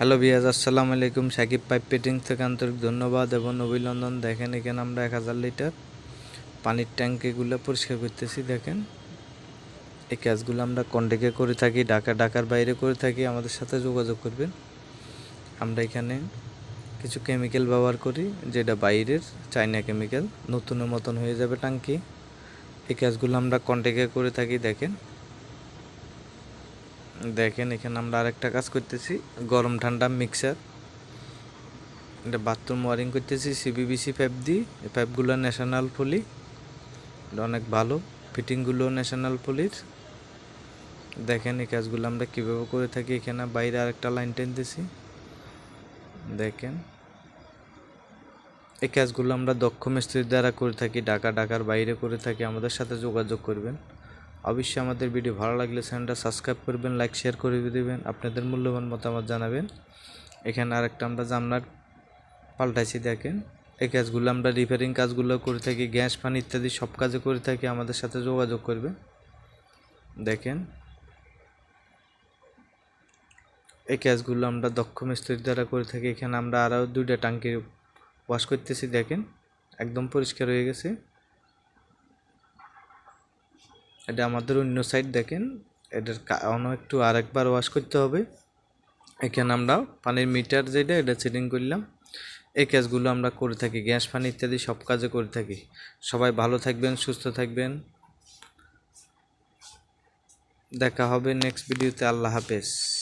Hello বিয়াজ আসসালামু আলাইকুম। Shakib pipe পেটিং থেকে আন্তরিক ধন্যবাদ এবং অভিনন্দন। দেখেন এখানে আমরা এক হাজার লিটার পানির ট্যাঙ্কিগুলো পরিষ্কার করতেছি, দেখেন। এই কাজগুলো আমরা কন্টেকে করে থাকি, ঢাকা, ঢাকার বাইরে করে থাকি। আমাদের সাথে যোগাযোগ করবেন। আমরা এখানে কিছু কেমিক্যাল ব্যবহার করি, যেটা বাইরের চাইনা কেমিক্যাল নতুনের মতন হয়ে যাবে ট্যাঙ্কি। এই কাজগুলো আমরা কন্টেকে করে থাকি, দেখেন। দেখেন, এখানে আমরা আরেকটা কাজ করতেছি। গরম ঠান্ডা মিক্সার এটা বাথরুম ওয়ারিং করতেছি সিবিবিসি পাইপ দিই এই পাইপগুলো ন্যাশনাল পলি এটা অনেক ভালো। ফিটিংগুলো ন্যাশনাল পলির দেখেন, এই কাজগুলো আমরা কীভাবে করে থাকি। এখানে বাইরে আরেকটা লাইন টেনতেছি। দেখেন। এই কাজগুলো আমরা দক্ষ মিস্ত্রির দ্বারা করে থাকি। ঢাকা, ঢাকার বাইরে করে থাকি। আমাদের সাথে যোগাযোগ করবেন। অবশ্যই আমাদের ভিডিও ভালো লাগলে চ্যানেলটা সাবস্ক্রাইব করবেন লাইক শেয়ার করে দেবেন, আপনাদের মূল্যবান মতামত জানাবেন। এখানে আরেকটা আমরা জামলার পাল্টাইছি, দেখেন। এই কাজগুলো আমরা রিপেয়ারিং কাজগুলো করে থাকি, গ্যাস, পানি ইত্যাদি সব কাজে করে থাকি, আমাদের সাথে যোগাযোগ করবেন দেখেন। এই কাজগুলো আমরা দক্ষ মিস্ত্রির দ্বারা করে থাকি, এখানে আমরা আরও দুইটা টাঙ্কি ওয়াশ করতেছি, দেখেন। একদম পরিষ্কার হয়ে গেছে। এটা আমাদের অন্য সাইড দেখেন। এটার অন্য একটু আরেকবার ওয়াশ করতে হবে। এখানে আমরা পানির মিটার যেটা, এটা সেটিং করলাম। এই কাজগুলো আমরা করে থাকি, গ্যাস, পানি ইত্যাদি সব কাজে করে থাকি। সবাই ভালো থাকবেন, সুস্থ থাকবেন। দেখা হবে নেক্সট ভিডিওতে আল্লাহ হাফেজ।